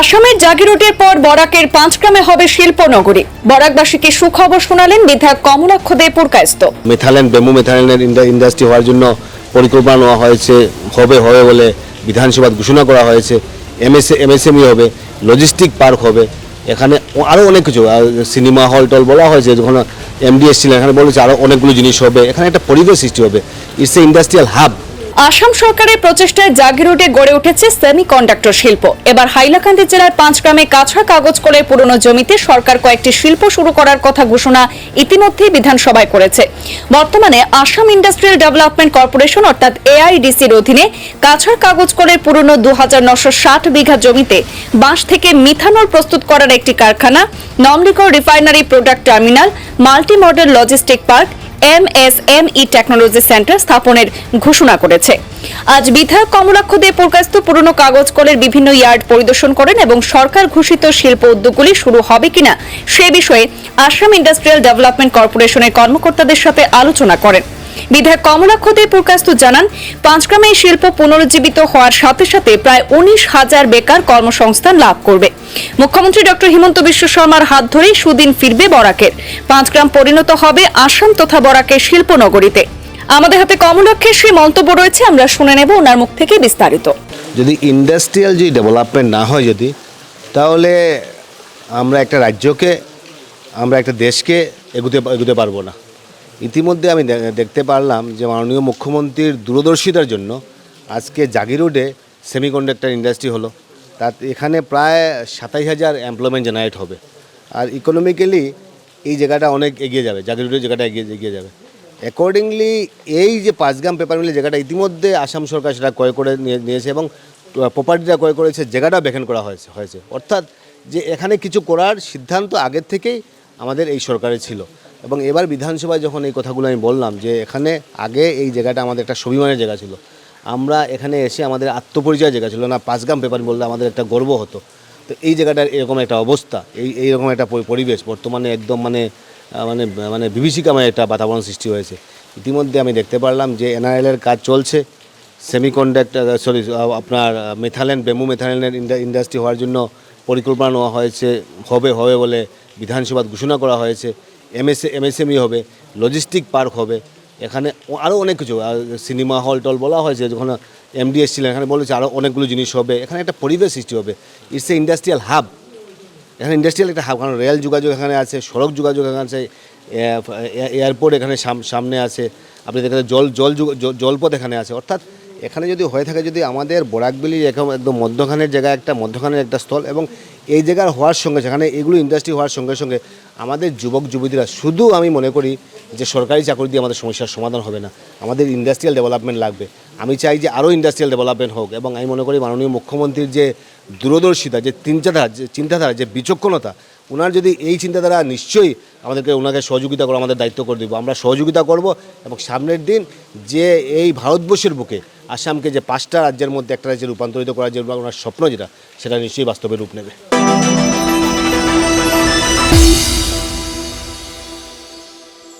আসামের জাগিরোটের পর বরাকের পাঁচগ্রামে হবে শিল্পনগরী। বরাকবাসীকে সুখবর শোনালেন বিধায়ক কমলাক্ষ দে পুরকায়স্ত মেথালেন, বেমু মেথালেনের ইন্ডাস্ট্রি হওয়ার জন্য পরিকল্পনা নেওয়া হয়েছে, হবে হবে বলে বিধানসভা ঘোষণা করা হয়েছে। এমএসএ, এমএসএমই হবে লজিস্টিক পার্ক হবে। এখানে আরও অনেক কিছু সিনেমা হল টল বলা হয়েছে, যখন এমডিএস এসেছিলেন এখানে বলেছে আরও অনেকগুলো জিনিস হবে। এখানে একটা পরিবেশ সৃষ্টি হবে। It's a industrial hub Assam সরকারের প্রচেষ্টায় জাগিরোডে গড়ে উঠেছে সেমি কন্ডাক্টর শিল্প। এবার হাইলাকান্দি জেলার পাঁচ গ্রামে কাছড়া কাগজ কলের পুরনো জমিতে সরকার কয়েকটি শিল্প শুরু করার কথা ঘোষণা ইতিমধ্যেই বিধানসভায় করেছে। বর্তমানে আসাম ইন্ডাস্ট্রিয়াল ডেভেলপমেন্ট কর্পোরেশন অর্থাৎ এআইডিসির অধীনে কাছড় কাগজ কলের পুরনো দু বিঘা জমিতে বাঁশ থেকে মিথানল প্রস্তুত করার একটি কারখানা Numaligarh refinery product terminal multi model logistic park MSME technology centre স্থাপনের ঘোষণা করেছে। আজ বিধায়ক কমলাক্ষ দে প্রকাশিত পুরনো কাগজ কলের বিভিন্ন ইয়ার্ড পরিদর্শন করেন এবং সরকার ঘোষিত শিল্প উদ্যোগগুলি শুরু হবে কিনা সে বিষয়ে আসাম ইন্ডাস্ট্রিয়াল ডেভেলপমেন্ট কর্পোরেশনের কর্মকর্তাদের সাথে আলোচনা করেন। বিধায়ক কমলাক্ষ দে পুরকাস্ত জানান, পাঁচগ্রামে এই শিল্প পুনরুজ্জীবিত হওয়ার সাথে সাথে প্রায় উনিশ হাজার বেকার কর্মসংস্থান লাভ করবে। মুখ্যমন্ত্রী ডক্টর হিমন্ত বিশ্ব শর্মার হাত ধরেই সুদিন ফিরবে বরাকের। পাঁচগ্রাম পরিণত হবে আসাম তথা বরাকের শিল্পনগরীতে। আমাদের হাতে কমলক্ষের সেই মন্তব্য রয়েছে, আমরা শুনে নেব ওনার মুখ থেকে বিস্তারিত। যদি ইন্ডাস্ট্রিয়াল যদি ডেভেলপমেন্ট না হয় যদি, তাহলে আমরা একটা রাজ্যকে, আমরা একটা দেশকে এগুতে এগুতে পারব না। ইতিমধ্যে আমি দেখতে পারলাম যে মাননীয় মুখ্যমন্ত্রীর দূরদর্শিতার জন্য আজকে জাগিরোডে সেমিকন্ডাক্টর ইন্ডাস্ট্রি হলো। তাত এখানে প্রায় সাতাইশ হাজার এমপ্লয়মেন্ট জেনারেট হবে। আর ইকোনমিক্যালি এই জায়গাটা অনেক এগিয়ে যাবে জাগিরোডের জায়গাটা এগিয়ে এগিয়ে যাবে। অ্যাকর্ডিংলি এই যে পাঁচগ্রাম পেপার মিলের জায়গাটা ইতিমধ্যে আসাম সরকার সেটা ক্রয় করে নিয়ে, নিয়েছে এবং প্রপার্টিটা ক্রয় করেছে, জায়গাটাও ভ্যাকেন্ট করা হয়েছে হয়েছে। অর্থাৎ যে এখানে কিছু করার সিদ্ধান্ত আগের থেকেই আমাদের এই সরকারের ছিল। এবং এবার বিধানসভায় যখন এই কথাগুলো আমি বললাম যে এখানে আগে এই জায়গাটা আমাদের একটা স্বাভিমানের জায়গা ছিল, আমরা এখানে এসে আমাদের আত্মপরিচয় জায়গা ছিল না পাঁচগ্রাম পেপার বললে আমাদের একটা গর্ব হতো। তো এই জায়গাটার এরকম একটা অবস্থা, এই, এইরকম একটা পরিবেশ বর্তমানে একদম মানে মানে মানে বিভীষিকাময় একটা বাতাবরণ সৃষ্টি হয়েছে। ইতিমধ্যে আমি দেখতে পারলাম যে এনআরএলের কাজ চলছে সেমিকন্ডাক্টর সরি আপনার মেথালেন বেমু মেথালেনের ইন্ডাস্ট্রি হওয়ার জন্য পরিকল্পনা নেওয়া হয়েছে, হবে হবে বলে বিধানসভা ঘোষণা করা হয়েছে। এমএসএ এমএসএমই হবে লজিস্টিক পার্ক হবে, এখানে আরও অনেক কিছু সিনেমা হল টল বলা হয়েছে যখন এমডি এসেছিলেন, এখানে বলেছে আরও অনেকগুলো জিনিস হবে। এখানে একটা পরিবেশ সৃষ্টি হবে। ইটস এ ইন্ডাস্ট্রিয়াল হাব এখানে ইন্ডাস্ট্রিয়াল একটা হাব কারণ রেল যোগাযোগ এখানে আছে, সড়ক যোগাযোগ এখানে আছে এয়ারপোর্ট এখানে সাম- সামনে আছে। আপনি দেখেন জল জল, জলপথ এখানে আছে। অর্থাৎ এখানে যদি হয়ে থাকে যদি আমাদের বরাকবিলি একদম একদম মধ্যখানের জায়গা একটা, মধ্যখানের একটা স্থল এবং এই জায়গার হওয়ার সঙ্গে, সেখানে এগুলো ইন্ডাস্ট্রি হওয়ার সঙ্গে সঙ্গে আমাদের যুবক, যুবতীরা শুধু আমি মনে করি যে সরকারি চাকরি দিয়ে আমাদের সমস্যার সমাধান হবে না। আমাদের ইন্ডাস্ট্রিয়াল ডেভেলপমেন্ট লাগবে। আমি চাই যে আরও ইন্ডাস্ট্রিয়াল ডেভেলপমেন্ট হোক এবং আমি মনে করি মাননীয় মুখ্যমন্ত্রীর যে দূরদর্শিতা, যে চিন্তাধারা যে চিন্তাধারা, যে বিচক্ষণতা ওনার যদি এই চিন্তাধারা নিশ্চয়ই আমাদেরকে ওনাকে সহযোগিতা করা, আমাদের দায়িত্ব করে দিব। আমরা সহযোগিতা করব এবং সামনের দিন যে এই ভারতবর্ষের বুকে আসামকে যে পাঁচটা রাজ্যের মধ্যে একটা রাজ্যে রূপান্তরিত করার যে ওনার স্বপ্ন যেটা, সেটা নিশ্চয়ই বাস্তবে রূপ নেবে।